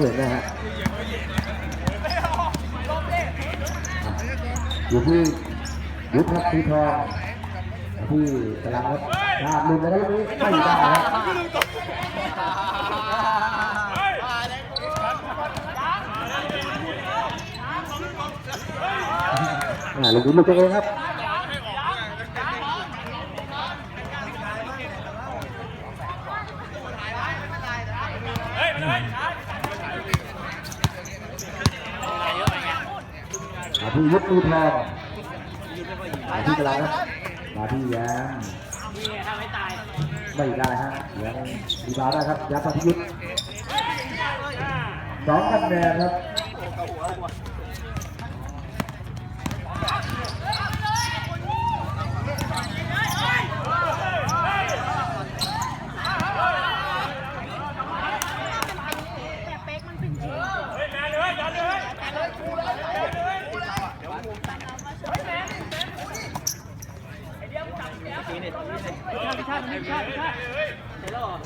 เห็นนะฮะอยู่ที่ยุทธภูทองที่กำลังครับลาดลุนนะครับลูกนี้ไม่ได้ครับลูกนี้ลูกตัวเองครับมาที่ยุ ทธภูทองมาที่กลางครับมาที่แย้มไม่ได้ฮะยังดีบาได้ครับยับมาที่ยุทธสองคะแนนครับ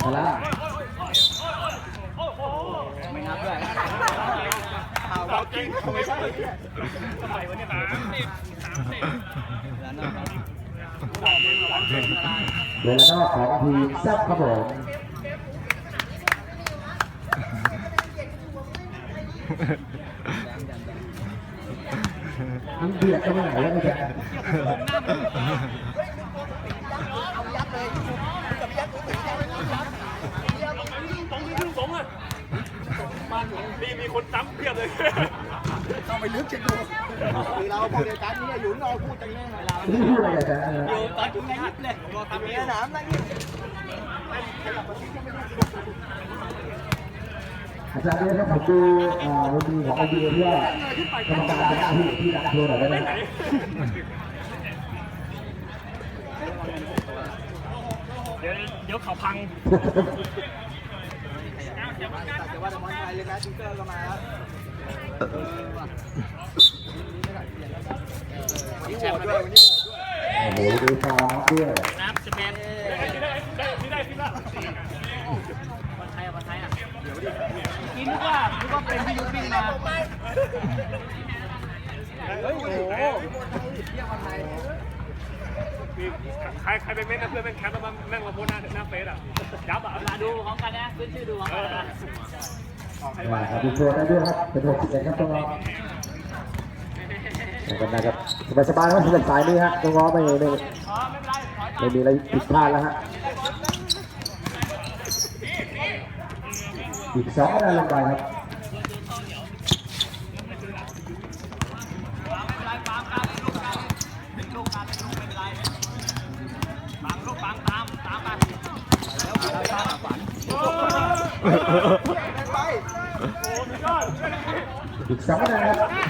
พละ ไม่นับด้วย เอาจริงไม่ใช่ไปวันนี้มาแล้วนอกเวลานอกของทีมแซ่บครับผมมันเบียดกันไปไหนแล้วไม่ใช่ตรงนี้ขึ้นสงอะมามีมีคนจ้ำ เพียบเลยต้องไปลึกเช็คดูคือเราพวกเดียวกันนี่อยู่เราพูดกันแน่เวลานี่พูดอะไรกันอยู่ตอนถึงในยิบเลยรอทำนี้น้ำนั่งนี่อาจารย์เนี่ยครับผมดูอ่าวันดีของไอเดียที่ว่ากรรมการจะที่ที่ดักโชว์หน่อยได้ไหมเดี๋ยวเดี๋ยวเขาพังแต่ว่าน้ำมันไทยเลยนะทิงเกอร์ก็มาแล้ววันนี้ โหดด้วยวันนี้โหดด้วยโอ้โหดูฟาวน์ด้วยน้ำสเปนที่ได้ที่ได้ที่ได้วันไทยวันไทยอะเดี๋ยวดิกินนึกว่านึกว่าเป็นพี่ยุทธวิ่งมาเฮ้ยโอ้โหเที่ยววันไทยใครใครไปเม้นนะเพื่อนเป็นแคปแล้วมันแม่งมาโพสหน้าหน้าเฟซอะยับอะมาดูของกันนะขึ้นชื่อดูของกันนะอ่า ครับดูโชว์ได้ด้วยครับเป็นหกสิบเอ็ดครับต้องรอกันนะครับสบายๆครับสำหรับสายนี้ฮะต้องรอไม่ไม่ไม่มีอะไรผิดพลาดแล้วฮะอีกสองคะแนนลงไปครับเออ งคะแนนครับ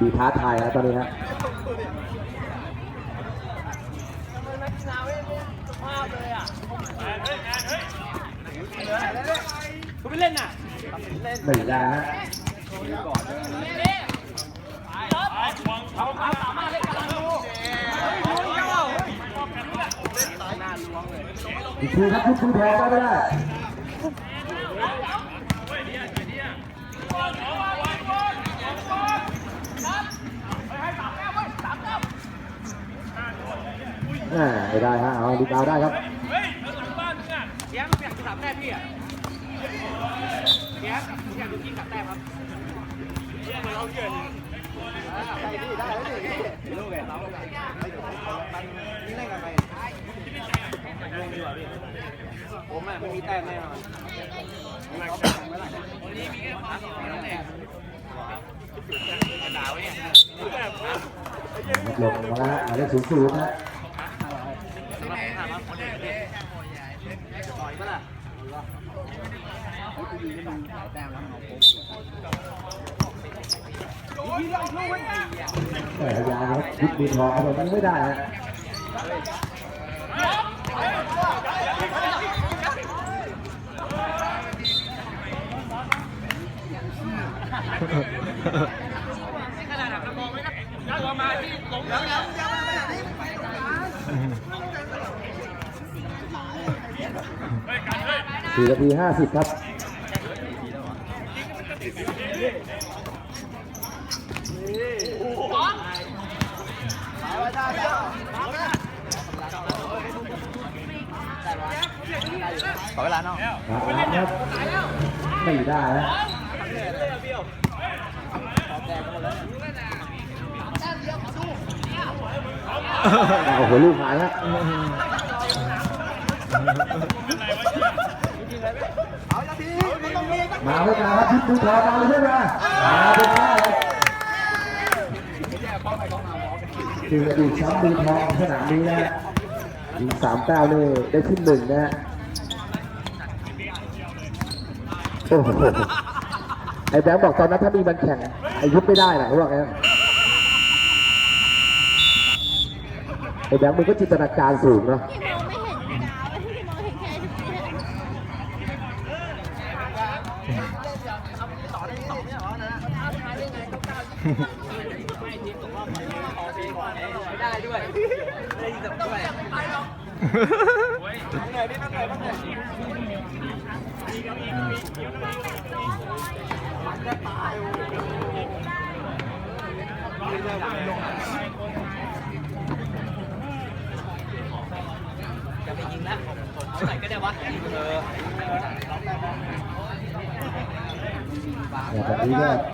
ดีท้าทายแล้วตอนนี้ฮะคุณไม่เล่นน่ะไม่ได้ฮะเอาเอาสามารถเล่นกำลังดูอีกทีครับทุกคุณแพ้ก็ไม่ได้ อ่าไม่ได้ฮะเอาดีดาวได้ครับเฮ้ยหลังบ้านมึงอะเลี้ยงเปลี่ยนสามแต้มพี่อะเนี้ยอยากดูพี่สามแต้มครับเรื่องเราเกี่ยนี่ได้พี่ได้แล้วนี่ลูกไงเรานี่เล่นกันไปลงดีกว่าพี่ผมอะไม่มีแต้มแน่นอนวันนี้มีแค่พักสองแต้มหนาวเนี่ยลดลงมาแล้วหมายเลขศูนย์ศูนย์นะ หรับผมถามว่าคนอื่นเนี่ยต่อยปะล่ะเฮ้ยกูยืนให้มึงหลายแต้มแล้วมันเอาโค้งยืนแล้วอีกลูกเว้ยแต่พยายามครับยุดมือทองเอาไปมันไม่ได้ฮะขนาดหักมองไม่ได้ยัดตัวมาที่ลงแล้วแล้วยังไม่ได้ สี่นาทีห้าสิบครับขอเวลาน้องครับครับไม่ได้ฮะโอ้โหลูกหายฮะ มาเพื่อนครับพิษมือทองมาเลยเพื่อนมามาเพื่อนมาเลยคืออดีตแชมป์มือทองขนาดนี้นะยิงสามเก้านี่ได้ขึ้นหนึ่งนะฮะโอ้โหไอ้แบงค์บอกตอนนั้นถ้ามีมันแข่งไอ้ยุบไม่ได้หรอกเขาบอกงั้นไอ้แบงค์มึงก็จินตนาการสูงเนาะ ที่มองไม่เห็นดาวที่มองเห็นแค่นี้ ไม่ได้ด้วยได้ยินแต่ด้วยเหนื่อยพี่ต้องเหนื่อยต้องเหนื่อยจะไปยิงแล้วเอาไหนก็ได้วะเออแบบนี้ก็